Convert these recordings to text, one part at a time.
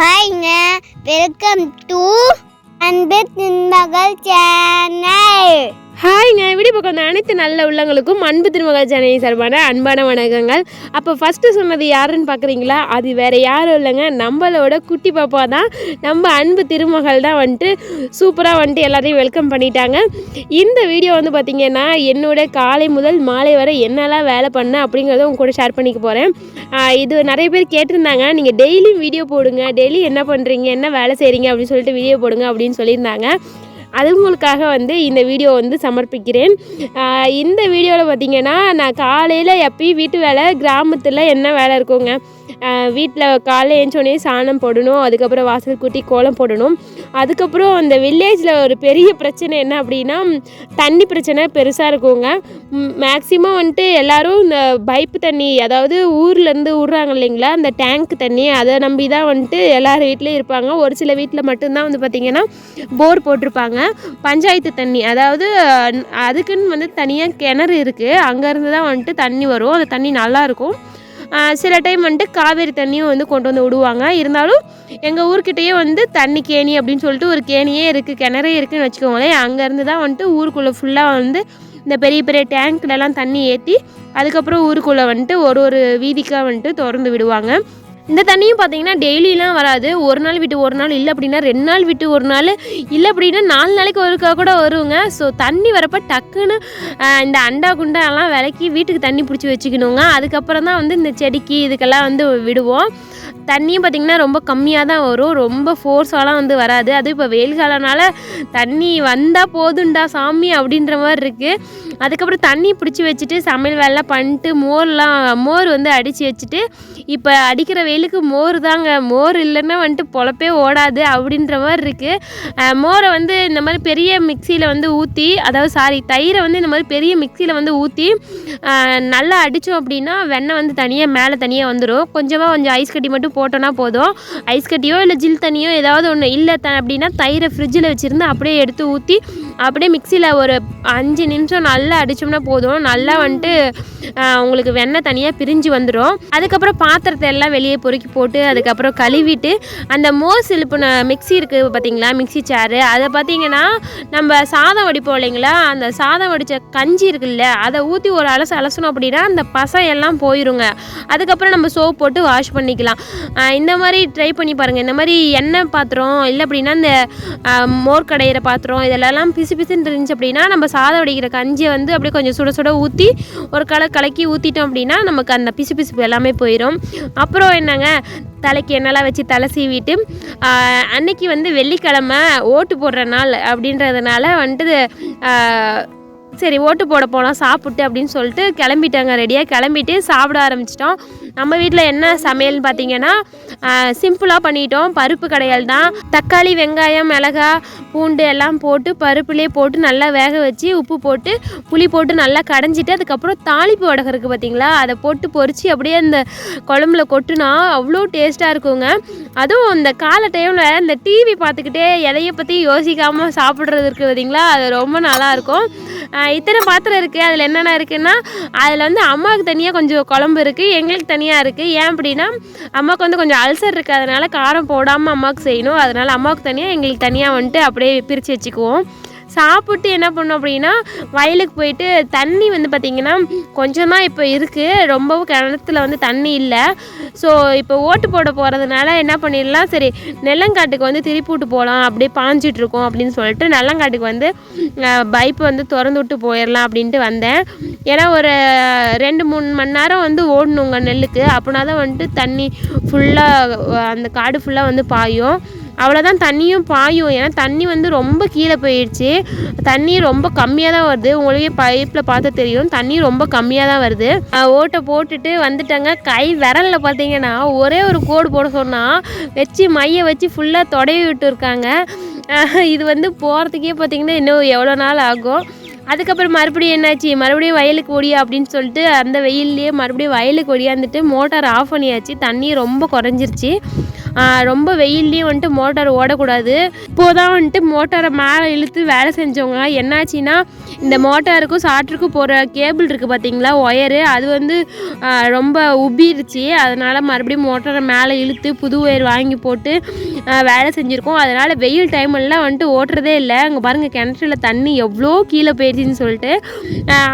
ஹாய்ங்க. Welcome to அன்பு தின்பகல் channel. ஹாய்ங்க. Video பக்கம் வந்த அனைத்து நல்ல உள்ளங்களுக்கும் அன்பு திருமகள் ஜனனி சார்பான அன்பான வணக்கங்கள். அப்போ ஃபஸ்ட்டு சொன்னது யாருன்னு பார்க்குறீங்களா அது வேறு யாரும் இல்லைங்க. நம்மளோட குட்டி பாப்பா தான். நம்ம அன்பு திருமகள் தான் வந்துட்டு சூப்பராக வந்துட்டு எல்லாரையும் வெல்கம் பண்ணிட்டாங்க. இந்த வீடியோ வந்து பார்த்திங்கன்னா என்னோட காலை முதல் மாலை வரை என்னெல்லாம் வேலை பண்ணேன் அப்படிங்கிறத உங்க கூட ஷேர் பண்ணிக்க போகிறேன் இது நிறைய பேர் கேட்டிருந்தாங்க. நீங்கள் டெய்லியும் வீடியோ போடுங்க. டெய்லி என்ன பண்ணுறீங்க என்ன வேலை செய்கிறீங்க அப்படின்னு சொல்லிட்டு வீடியோ போடுங்க அப்படின்னு சொல்லியிருந்தாங்க. அதுங்களுக்காக வந்து இந்த வீடியோ வந்து சமர்ப்பிக்கிறேன். இந்த வீடியோவில் பார்த்தீங்கன்னா நான் காலையில் எப்பயும் வீட்டு வேலை கிராமத்தில் என்ன வேலை இருக்குங்க? வீட்டில் காலையில் ஏஞ்சோடனே சாணம் போடணும் அதுக்கப்புறம் வாசல் கூட்டி கோலம் போடணும். அதுக்கப்புறம் அந்த வில்லேஜில் ஒரு பெரிய பிரச்சனை என்ன அப்படின்னா தண்ணி பிரச்சனை பெருசாக இருக்குங்க. மேக்ஸிமம் வந்துட்டு எல்லாரும் இந்த பைப்பு தண்ணி அதாவது ஊர்லேருந்து விட்றாங்க இல்லைங்களா அந்த டேங்க் தண்ணி அதை நம்பி தான் வந்துட்டு எல்லார் வீட்லேயும் இருப்பாங்க. ஒரு சில வீட்டில் மட்டும்தான் வந்து பார்த்திங்கன்னா போர் போட்டிருப்பாங்க. பஞ்சாயத்து தண்ணி அதாவது அதுக்குன்னு வந்து தனியாக கிணறு இருக்குது அங்கேருந்து தான் வந்துட்டு தண்ணி வரும். அந்த தண்ணி நல்லாயிருக்கும் சில டைம் வந்துட்டு காவேரி தண்ணியும் வந்து கொண்டு வந்து விடுவாங்க. இருந்தாலும் எங்கள் ஊர்கிட்டயே வந்து தண்ணி கேணி அப்படின்னு சொல்லிட்டு ஒரு கேணியே இருக்குது கிணறே இருக்குதுன்னு வச்சுக்கோங்களேன். அங்கேருந்து தான் வந்துட்டு ஊருக்குள்ளே ஃபுல்லாக வந்து இந்த பெரிய பெரிய டேங்க்லலாம் தண்ணி ஏற்றி அதுக்கப்புறம் ஊருக்குள்ளே வந்துட்டு ஒரு ஒரு வீதிக்காக வந்துட்டு திறந்து விடுவாங்க. இந்த தண்ணியும் பார்த்தீங்கன்னா டெய்லிலாம் வராது. ஒரு நாள் விட்டு ஒரு நாள் இல்லை அப்படின்னா ரெண்டு நாள் விட்டு ஒரு நாள் இல்லை அப்படின்னா நாலு நாளைக்கு ஒருக்கா கூட வருங்க. ஸோ தண்ணி வரப்போ டக்குன்னு இந்த அண்டா குண்டா எல்லாம் விளக்கி வீட்டுக்கு தண்ணி பிடிச்சி வச்சுக்கணுங்க. அதுக்கப்புறம் தான் வந்து இந்த செடிக்கு இதுக்கெல்லாம் வந்து விடுவோம். தண்ணியும் பார்த்திங்கன்னா ரொம்ப கம்மியாக தான் வரும். ரொம்ப ஃபோர்ஸாலாம் வந்து வராது. அதுவும் இப்போ வெயில் காலம்னால தண்ணி வந்தால் போதுண்டா சாமி அப்படின்ற மாதிரி இருக்குது அதுக்கப்புறம் தண்ணி பிடிச்சி வச்சுட்டு சமையல் வேலை பண்ணிட்டு மோர்லாம் மோர் வந்து அடித்து வச்சுட்டு இப்போ அடிக்கிற வெயிலுக்கு மோர் தாங்க. மோர் இல்லைன்னா வந்துட்டு பொழப்பே ஓடாது அப்படின்ற மாதிரி இருக்குது மோரை வந்து இந்த மாதிரி பெரிய மிக்சியில் வந்து ஊற்றி அதாவது சாரி தயிரை வந்து இந்த மாதிரி பெரிய மிக்சியில் வந்து ஊற்றி நல்லா அடித்தோம் அப்படின்னா வெண்ணெய் வந்து தனியாக மேலே தனியாக வந்துடும் கொஞ்சமாக கொஞ்சம் ஐஸ் கட்டி மட்டும் போட்டோன்னா போதும். ஐஸ் கட்டியோ இல்லை ஜில் தண்ணியோ ஏதாவது ஒன்று இல்லை த அப்படின்னா தயிரை ஃப்ரிட்ஜில் வச்சுருந்து அப்படியே எடுத்து ஊற்றி அப்படியே மிக்சியில் ஒரு அஞ்சு நிமிஷம் நல்லா அடித்தோம்னா போதும். நல்லா வந்துட்டு உங்களுக்கு வெண்ணெய் தனியாக பிரிஞ்சு வந்துடும் அதுக்கப்புறம் பாத்திரத்தை எல்லாம் வெளியே பொறுக்கி போட்டு அதுக்கப்புறம் கழுவிட்டு அந்த மோர் சிலுப்புன மிக்ஸி இருக்குது பார்த்தீங்களா மிக்ஸி சேரு அதை பார்த்தீங்கன்னா நம்ம சாதம் வடிப்போம் இல்லைங்களா? அந்த சாதம் வடித்த கஞ்சி இருக்குல்ல அதை ஊற்றி ஒரு அலசு அலசணும் அப்படின்னா அந்த பசை எல்லாம் போயிருங்க. அதுக்கப்புறம் நம்ம சோப் போட்டு வாஷ் பண்ணிக்கலாம். இந்த மாதிரி ட்ரை பண்ணி பாருங்கள் இந்த மாதிரி எண்ணெய் பாத்திரம் இல்லை அப்படின்னா இந்த மோர் கடையிற பாத்திரம் இதெல்லாம் பிசு பிசுன்னு இருந்துச்சு அப்படின்னா நம்ம சாதம் வடிக்கிற கஞ்சியை வந்து அப்படியே கொஞ்சம் சுட சுட ஊற்றி ஒரு கலை கலக்கி ஊற்றிட்டோம் அப்படின்னா நமக்கு அந்த பிசு பிசுப்பு எல்லாமே போயிடும் அப்புறம் என்னங்க தலைக்கு எண்ணெய்லாம் வச்சு தலை சீவிட்டு அன்னைக்கு வந்து வெள்ளிக்கிழமை ஓட்டு போடுற நாள் அப்படின்றதுனால வந்துட்டு சரி ஓட்டு போட போகலாம் சாப்பிட்டு அப்படின்னு சொல்லிட்டு கிளம்பிட்டாங்க ரெடியாக கிளம்பிட்டு சாப்பிட ஆரம்பிச்சிட்டோம். நம்ம வீட்டில் என்ன சமையல்னு பார்த்தீங்கன்னா சிம்பிளாக பண்ணிட்டோம். பருப்பு கடையல் தான். தக்காளி வெங்காயம் மிளகா பூண்டு எல்லாம் போட்டு பருப்புலேயே போட்டு நல்லா வேக வச்சு உப்பு போட்டு புளி போட்டு நல்லா கடைஞ்சிட்டு அதுக்கப்புறம் தாளிப்பு வடகம் இருக்குது பார்த்தீங்களா அதை போட்டு பொறிச்சு அப்படியே அந்த குழம்புல கொட்டுனா அவ்வளோ டேஸ்ட்டாக இருக்குங்க. அதுவும் இந்த காலை டைமில் இந்த டிவி பார்த்துக்கிட்டே எதையை பற்றி யோசிக்காமல் சாப்பிட்றது இருக்குது பார்த்தீங்களா அது ரொம்ப நல்லாயிருக்கும் இத்தனை பாத்திரம் இருக்குது அதில் என்னென்ன இருக்குன்னா அதில் வந்து அம்மாவுக்கு தனியாக கொஞ்சம் குழம்பு இருக்குது எங்களுக்கு தனியாக இருக்குது ஏன் அப்படின்னா அம்மாவுக்கு வந்து கொஞ்சம் அல்சர் இருக்குது அதனால் காரம் போடாமல் அம்மாவுக்கு செய்யணும். அதனால் அம்மாவுக்கு தனியாக எங்களுக்கு தனியாக வந்துட்டு அப்படியே பிரித்து வச்சுக்குவோம். சாப்பிட்டு என்ன பண்ணோம் அப்படின்னா வயலுக்கு போயிட்டு தண்ணி வந்து பார்த்திங்கன்னா கொஞ்சம் தான் இப்போ இருக்குது ரொம்பவும் கிணத்துல வந்து தண்ணி இல்லை. ஸோ இப்போ ஓட்டு போட போகிறதுனால என்ன பண்ணிடலாம்? சரி நெல்லங்காட்டுக்கு வந்து திருப்பி விட்டு போகலாம் அப்படியே பாஞ்சிட்ருக்கோம் அப்படின்னு சொல்லிட்டு நெல்லங்காட்டுக்கு வந்து பைப்பு வந்து திறந்து விட்டு போயிடலாம் அப்படின்ட்டு வந்தேன். ஏன்னா ஒரு ரெண்டு மூணு மணி நேரம் வந்து ஓடணுங்க நெல்லுக்கு. அப்படின்னா தான் வந்துட்டு தண்ணி ஃபுல்லாக அந்த காடு ஃபுல்லாக வந்து பாயும். அவ்வளோதான் தண்ணியும் பாயும். ஏன்னா தண்ணி வந்து ரொம்ப கீழே போயிடுச்சு. தண்ணி ரொம்ப கம்மியாக தான் வருது. உங்களுக்கே பைப்பில் பார்த்தா தெரியும். தண்ணி ரொம்ப கம்மியாக தான் வருது. ஓட்டை போட்டுட்டு வந்துட்டாங்க. கை விரலில் பார்த்தீங்கன்னா ஒரே ஒரு கோடு போட சொன்னால் வச்சு மைய வச்சு ஃபுல்லாக தொடவி விட்டுருக்காங்க. இது வந்து போகிறதுக்கே பார்த்தீங்கன்னா இன்னும் எவ்வளோ நாள் ஆகும். அதுக்கப்புறம் மறுபடியும் என்னாச்சு? மறுபடியும் வயலுக்கு ஒடியா அப்படின்னு சொல்லிட்டு அந்த வெயில்லையே மறுபடியும் வயலுக்கு ஒடியாந்துட்டு மோட்டார் ஆஃப் பண்ணியாச்சு. தண்ணி ரொம்ப குறைஞ்சிருச்சு. ரொம்ப வெயில்லையும் வந்துட்டு மோட்டார் ஓடக்கூடாது. இப்போதான் வந்துட்டு மோட்டாரை மேலே இழுத்து வேலை செஞ்சவங்க. என்னாச்சுன்னா இந்த மோட்டாருக்கும் சாற்றுக்கும் போகிற கேபிள் இருக்குது பார்த்தீங்களா ஒயரு? அது வந்து ரொம்ப உபிருச்சு. அதனால் மறுபடியும் மோட்டாரை மேலே இழுத்து புது ஒயர் வாங்கி போட்டு வேலை செஞ்சுருக்கோம். அதனால் வெயில் டைம்லாம் வந்துட்டு ஓட்டுறதே இல்லை. அங்கே பாருங்கள் கிணற்றுல தண்ணி எவ்வளோ கீழே போயிடுச்சின்னு சொல்லிட்டு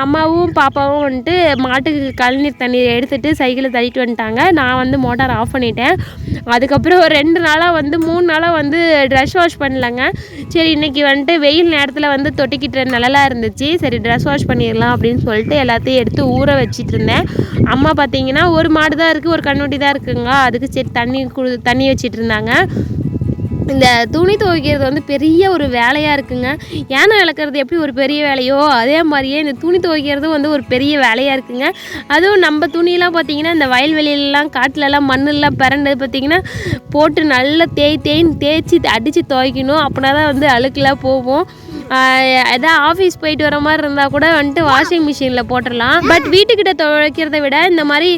அம்மாவும் பாப்பாவும் வந்துட்டு மாட்டுக்கு கழுநீர் தண்ணீர் எடுத்துகிட்டு சைக்கிளை தள்ளிட்டு வந்துட்டாங்க. நான் வந்து மோட்டார் ஆஃப் பண்ணிட்டேன். அதுக்கப்புறம் ஒரு ரெண்டு நாளாக வந்து மூணு நாளாக வந்து ட்ரெஸ் வாஷ் பண்ணலங்க. சரி இன்னைக்கு வந்துட்டு வெயில் நேரத்தில் வந்து தொட்டிக்கிட்ட நிழலாக இருந்துச்சு. சரி ட்ரெஸ் வாஷ் பண்ணிடலாம் அப்படின்னு சொல்லிட்டு எல்லாத்தையும் எடுத்து ஊற வச்சிட்டு இருந்தேன். அம்மா பார்த்தீங்கன்னா ஒரு மாடு தான் இருக்குது ஒரு கண்ணுட்டி தான் இருக்குங்க. அதுக்கு சரி தண்ணி கு தண்ணி வச்சிட்டு இருந்தாங்க. இந்த துணி துவைக்கிறது வந்து பெரிய ஒரு வேலையாக இருக்குங்க. யானை விளக்குறது எப்படி ஒரு பெரிய வேலையோ அதே மாதிரியே இந்த துணி துவைக்கிறதும் வந்து ஒரு பெரிய வேலையாக இருக்குங்க. அதுவும் நம்ம துணியெல்லாம் பார்த்தீங்கன்னா இந்த வயல்வெளியிலலாம் காட்டிலலாம் மண்ணெல்லாம் பிறண்டது பார்த்தீங்கன்னா போட்டு நல்லா தேய் தேய்ன்னு தேய்ச்சி அடித்து துவைக்கணும். அப்படின்னா தான் வந்து அழுக்கெல்லாம் போவோம் எதாவது ஆஃபீஸ் போயிட்டு வர மாதிரி இருந்தால் கூட வந்துட்டு வாஷிங் மிஷினில் போட்டுடலாம். பட் வீட்டுக்கிட்ட துவைக்கிறத விட இந்த மாதிரி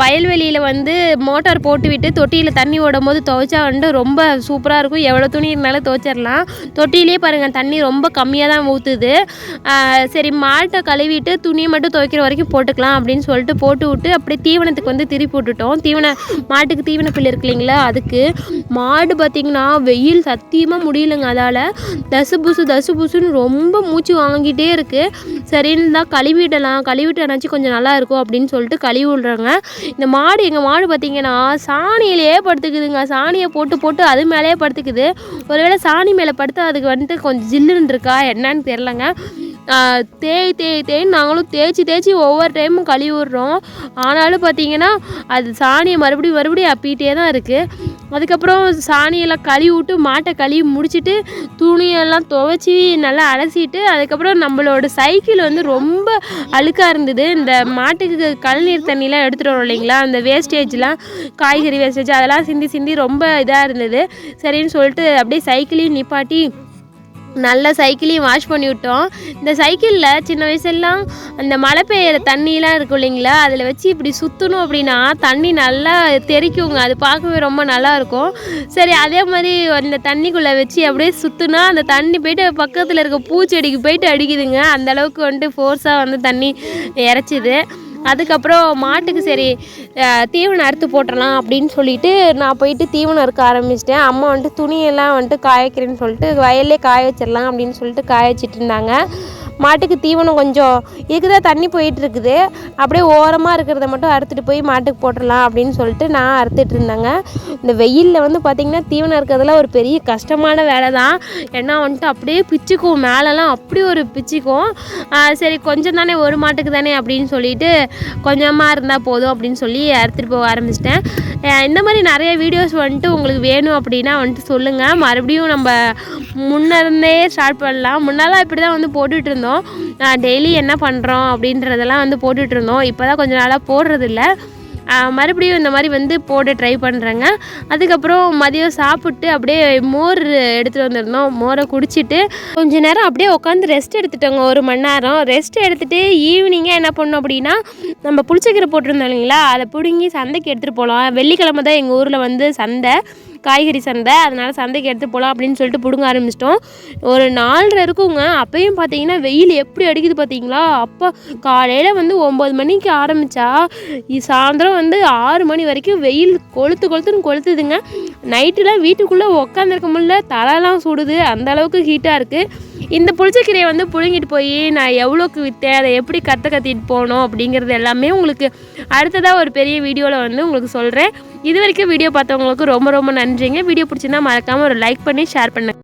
வயல்வெளியில் வந்து மோட்டார் போட்டு விட்டு தொட்டியில் தண்ணி ஓடும் போது துவைச்சா வந்துட்டு ரொம்ப சூப்பராக இருக்கும். எவ்வளோ துணி இருந்தாலும் துவைச்சிடலாம். தொட்டிலே பாருங்கள் தண்ணி ரொம்ப கம்மியாக தான் ஊற்றுது சரி மாட்டை கழுவிட்டு துணியை மட்டும் துவைக்கிற வரைக்கும் போட்டுக்கலாம் அப்படின்னு சொல்லிட்டு போட்டு விட்டு அப்படியே தீவனத்துக்கு வந்து திருப்பி விட்டுட்டோம். தீவன மாட்டுக்கு தீவன புல் இருக்கு இல்லைங்களா அதுக்கு. மாடு பார்த்திங்கன்னா வெயில் சத்தியமாக முடியலங்க அதால். தசு புசு தசு புசுன்னு ரொம்ப மூச்சு வாங்கிட்டே இருக்குது சரின்னு தான் கழுவிடலாம். கழுவிட்டனாச்சும் கொஞ்சம் நல்லா இருக்கும் அப்படின்னு சொல்லிட்டு கழுவி விட்றாங்க. இந்த மாடு எங்கள் மாடு பார்த்திங்கன்னா சாணியிலேயே படுத்துக்குதுங்க. சாணியை போட்டு போட்டு அது மேலேயே படுத்துக்குது. ஒருவேளை சாணி மேலே படுத்து அதுக்கு வந்துட்டு கொஞ்சம் ஜில்லுன்னு இருக்கா? என்னன்னு தெரிலங்க தேய் தேய் தேய்ன்னு நாங்களும் தேய்ச்சி தேய்ச்சி ஒவ்வொரு டைமும் கழுவி விட்றோம். ஆனாலும் பார்த்தீங்கன்னா அது சாணியை மறுபடியும் மறுபடியும் அப்பிகிட்டே தான் இருக்குது அதுக்கப்புறம் சாணியெல்லாம் கழுவி விட்டு மாட்டை கழுவி முடிச்சுட்டு துணியெல்லாம் துவைச்சி நல்லா அலசிட்டு அதுக்கப்புறம் நம்மளோட சைக்கிள் வந்து ரொம்ப அழுக்காக இருந்தது. இந்த மாட்டுக்கு கழுநீர் தண்ணிலாம் எடுத்துகிட்டு வரோம் இல்லைங்களா? அந்த வேஸ்டேஜ்லாம் காய்கறி வேஸ்டேஜ் அதெல்லாம் சிந்தி சிந்தி ரொம்ப இதாக இருந்தது. சரின்னு சொல்லிட்டு அப்படியே சைக்கிளையும் நிப்பாட்டி நல்ல சைக்கிளையும் வாஷ் பண்ணி விட்டோம் இந்த சைக்கிளில் சின்ன வயசுலாம் அந்த மழை பெய்கிற தண்ணிலாம் இருக்கும் இல்லைங்களா? அதில் வச்சு இப்படி சுற்றணும் அப்படின்னா தண்ணி நல்லா தெறிக்குங்க அது பார்க்கவே ரொம்ப நல்லா இருக்கும் சரி அதே மாதிரி அந்த தண்ணிக்குள்ளே வச்சு அப்படியே சுற்றுனா அந்த தண்ணி போயிட்டு பக்கத்தில் இருக்க பூச்செடிக்கு போயிட்டு அடிக்குதுங்க. அந்த அளவுக்கு வந்துட்டு ஃபோர்ஸாக வந்து தண்ணி இறைச்சிது. அதுக்கப்புறம் மாட்டுக்கு சரி தீவனம் அறுத்து போட்டுடலாம் அப்படின்னு சொல்லிட்டு நான் போயிட்டு தீவனம் அறுக்க ஆரம்பிச்சிட்டேன். அம்மா வந்துட்டு துணியெல்லாம் வந்துட்டு காய வைக்கிறேன்னு சொல்லிட்டு வயல்லே காய வச்சிடலாம் அப்படின்னு சொல்லிட்டு காய வச்சிட்டு இருந்தாங்க. மாட்டுக்கு தீவனம் கொஞ்சம் இதுக்குதான் தண்ணி போயிட்டு இருக்குது அப்படியே ஓரமாக இருக்கிறத மட்டும் அறுத்துட்டு போய் மாட்டுக்கு போட்டுடலாம் அப்படின்னு சொல்லிட்டு நான் அறுத்துட்டு இருந்தேங்க. இந்த வெயிலில் வந்து பார்த்திங்கன்னா தீவனம் இருக்கிறதுலாம் ஒரு பெரிய கஷ்டமான வேலை தான் ஏன்னா வந்துட்டு அப்படியே பிச்சுக்கும். மேலெலாம் அப்படி ஒரு பிச்சுக்கும். சரி கொஞ்சம் தானே ஒரு மாட்டுக்கு தானே அப்படின்னு சொல்லிட்டு கொஞ்சமாக இருந்தால் போதும் அப்படின்னு சொல்லி அறுத்துட்டு போக ஆரம்பிச்சிட்டேன். இந்த மாதிரி நிறைய வீடியோஸ் வந்துட்டு உங்களுக்கு வேணும் அப்படின்னா வந்துட்டு சொல்லுங்கள் மறுபடியும் நம்ம முன்ன இருந்தே ஸ்டார்ட் பண்ணலாம். முன்னெல்லாம் இப்படி தான் வந்து போட்டுட்டு இருந்தோம். டெய்லி என்ன பண்ணுறோம் அப்படின்றதெல்லாம் வந்து போட்டுட்டு இருந்தோம். இப்போ தான் கொஞ்ச நாளாக போடுறதில்ல. மறுபடியும் இந்த மாதிரி வந்து போட ட்ரை பண்ணுறேங்க அதுக்கப்புறம் மதியம் சாப்பிட்டு அப்படியே மோர் எடுத்துகிட்டு வந்திருந்தோம். மோரை குடிச்சிட்டு கொஞ்ச நேரம் அப்படியே உட்காந்து ரெஸ்ட் எடுத்துட்டோங்க ஒரு மணி நேரம். ரெஸ்ட் எடுத்துகிட்டு ஈவினிங்காக என்ன பண்ணோம் அப்படின்னா நம்ம புளிச்சக்கீரை போட்டிருந்தோம் இல்லைங்களா? அதை பிடுங்கி சந்தைக்கு எடுத்துகிட்டு போகலாம் வெள்ளிக்கிழமை தான் எங்கள் ஊரில் வந்து சந்தை. காய்கறி சந்தை அதனால் சந்தைக்கு எடுத்து போகலாம் அப்படின்னு சொல்லிட்டு பிடுங்க ஆரம்பிச்சிட்டோம். ஒரு நாலரை இருக்குங்க. அப்பயும் பார்த்தீங்கன்னா வெயில் எப்படி அடிக்குது பார்த்தீங்களா அப்போ காலையில் வந்து ஒம்பது மணிக்கு ஆரம்பித்தா சாயந்தரம் வந்து ஆறு மணி வரைக்கும் வெயில் கொளுத்து கொளுத்துன்னு கொளுத்துதுங்க. நைட்டுலாம் வீட்டுக்குள்ளே உக்காந்துருக்க முடியல. தலைலாம் சுடுது. அந்த அளவுக்கு ஹீட்டாக இருக்குது இந்த புளிச்சக்கீரையை வந்து புழுங்கிட்டு போய் நான் எவ்வளோக்கு விற்றேன் அதை எப்படி கற்று கத்திட்டு போனோம் அப்படிங்கிறது எல்லாமே உங்களுக்கு அடுத்ததாக ஒரு பெரிய வீடியோவில் வந்து உங்களுக்கு சொல்கிறேன் இது வரைக்கும் வீடியோ பார்த்தவங்களுக்கு ரொம்ப ரொம்ப நன்றிங்க. வீடியோ பிடிச்சிருந்தா மறக்காமல் ஒரு லைக் பண்ணி ஷேர் பண்ணுங்கள்